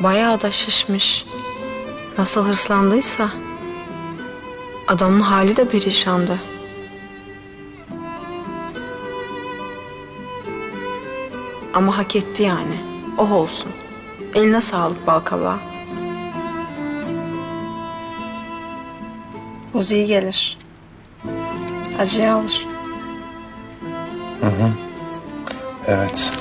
Bayağı da şişmiş. Nasıl hırslandıysa. Adamın hali de perişandı. Ama hak etti yani. Oh olsun. Eline sağlık balkabağı. Buz iyi gelir. Acıyı alır. Hı hı. Evet.